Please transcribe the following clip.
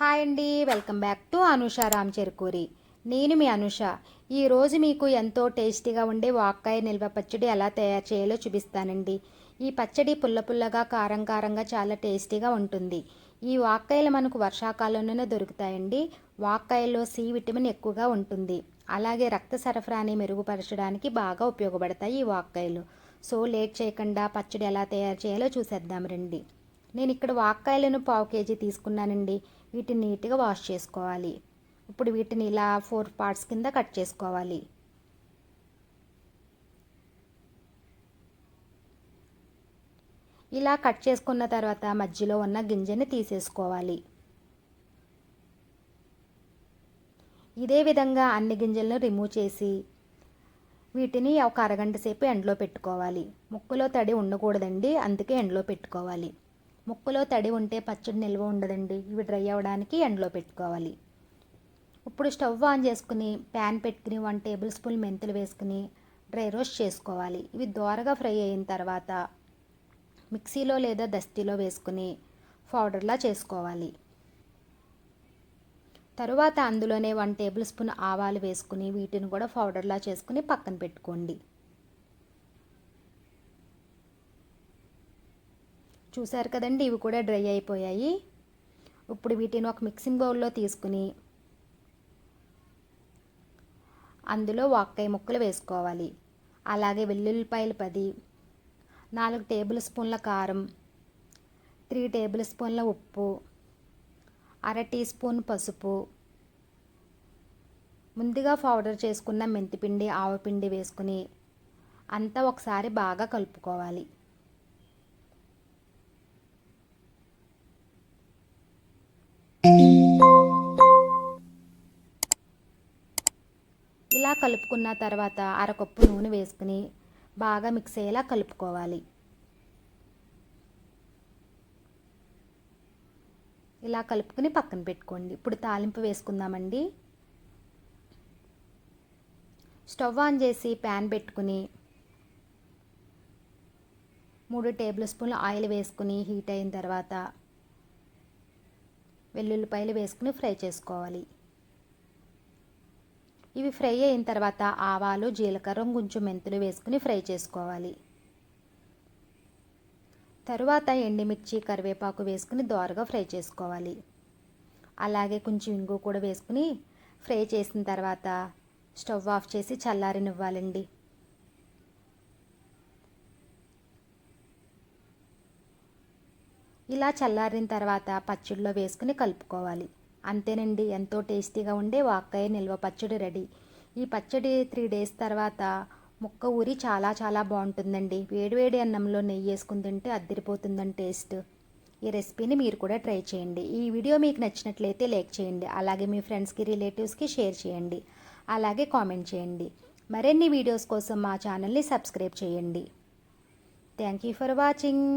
Hi అండి welcome back to Anusha Ram Cherukuri. నేను మీ అనుష. ఈరోజు మీకు ఎంతో టేస్టీగా ఉండే వాక్కాయ నిల్వ పచ్చడి ఎలా తయారు చేయాలో చూపిస్తానండి. ఈ పచ్చడి పుల్ల పుల్లగా కారం కారంగా చాలా టేస్టీగా ఉంటుంది. ఈ వాక్కాయలు మనకు వర్షాకాలంలోనే దొరుకుతాయండి. వాక్కాయలో సి విటమిన్ ఎక్కువగా ఉంటుంది. అలాగే రక్త సరఫరాని మెరుగుపరచడానికి బాగా ఉపయోగపడతాయి ఈ వాక్కాయలు. సో లేట్ చేయకుండా పచ్చడి ఎలా తయారు చేయాలో చూసేద్దాం రండి. నేను ఇక్కడ వాక్కాయలను పావు కేజీ తీసుకున్నానండి. వీటిని నీట్గా వాష్ చేసుకోవాలి. ఇప్పుడు వీటిని ఇలా ఫోర్ పార్ట్స్ కింద కట్ చేసుకోవాలి. ఇలా కట్ చేసుకున్న తర్వాత మధ్యలో ఉన్న గింజని తీసేసుకోవాలి. ఇదే విధంగా అన్ని గింజలను రిమూవ్ చేసి వీటిని ఒక అరగంట సేపు ఎండలో పెట్టుకోవాలి. ముక్కులో తడి ఉండకూడదండి అందుకే ఎండలో పెట్టుకోవాలి. ముక్కలో తడి ఉంటే పచ్చడి నిల్వ ఉండదండి. ఇవి డ్రై అవ్వడానికి ఎండలో పెట్టుకోవాలి. ఇప్పుడు స్టవ్ ఆన్ చేసుకుని ప్యాన్ పెట్టుకుని వన్ టేబుల్ స్పూన్ మెంతులు వేసుకుని డ్రై రోస్ట్ చేసుకోవాలి. ఇవి దోరగా ఫ్రై అయిన తర్వాత మిక్సీలో లేదా దస్తీలో వేసుకుని పౌడర్లా చేసుకోవాలి. తరువాత అందులోనే వన్ టేబుల్ స్పూన్ ఆవాలు వేసుకుని వీటిని కూడా పౌడర్లా చేసుకుని పక్కన పెట్టుకోండి. చూశారు కదండి ఇవి కూడా డ్రై అయిపోయాయి. ఇప్పుడు వీటిని ఒక మిక్సింగ్ బౌల్లో తీసుకుని అందులో వాక్కాయ ముక్కలు వేసుకోవాలి. అలాగే వెల్లుల్లిపాయలు పది నాలుగు టేబుల్ స్పూన్ల కారం త్రీ టేబుల్ స్పూన్ల ఉప్పు అర టీ స్పూన్ పసుపు ముందుగా పౌడర్ చేసుకున్న మెంతిపిండి ఆవపిండి వేసుకుని అంతా ఒకసారి బాగా కలుపుకోవాలి. ఇలా కలుపుకున్న తర్వాత అరకప్పు నూనె వేసుకుని బాగా మిక్స్ అయ్యేలా కలుపుకోవాలి. ఇలా కలుపుకుని పక్కన పెట్టుకోండి. ఇప్పుడు తాలింపు వేసుకుందామండి. స్టవ్ ఆన్ చేసి ప్యాన్ పెట్టుకుని మూడు టేబుల్ స్పూన్ల ఆయిల్ వేసుకుని హీట్ అయిన తర్వాత వెల్లుల్లిపాయలు వేసుకుని ఫ్రై చేసుకోవాలి. ఇవి ఫ్రై అయిన తర్వాత ఆవాలు జీలకర్ర కొంచెం మెంతులు వేసుకుని ఫ్రై చేసుకోవాలి. తరువాత ఎండిమిర్చి కరివేపాకు వేసుకుని దోరగా ఫ్రై చేసుకోవాలి. అలాగే కొంచెం ఇంగు కూడా వేసుకుని ఫ్రై చేసిన తర్వాత స్టవ్ ఆఫ్ చేసి చల్లారినివ్వాలండి. ఇలా చల్లారిన తర్వాత పచ్చడిలో వేసుకుని కలుపుకోవాలి. అంతేనండి ఎంతో టేస్టీగా ఉండే వాక్కాయ నిల్వ పచ్చడి రెడీ. ఈ పచ్చడి త్రీ డేస్ తర్వాత ముక్క ఊరి చాలా చాలా బాగుంటుందండి. వేడివేడి అన్నంలో నెయ్యి వేసుకుని తింటే అద్దరిపోతుందని టేస్ట్. ఈ రెసిపీని మీరు కూడా ట్రై చేయండి. ఈ వీడియో మీకు నచ్చినట్లయితే లైక్ చేయండి. అలాగే మీ ఫ్రెండ్స్కి రిలేటివ్స్కి షేర్ చేయండి. అలాగే కామెంట్ చేయండి. మరిన్ని వీడియోస్ కోసం మా ఛానల్ని సబ్స్క్రైబ్ చేయండి. Thank you for watching.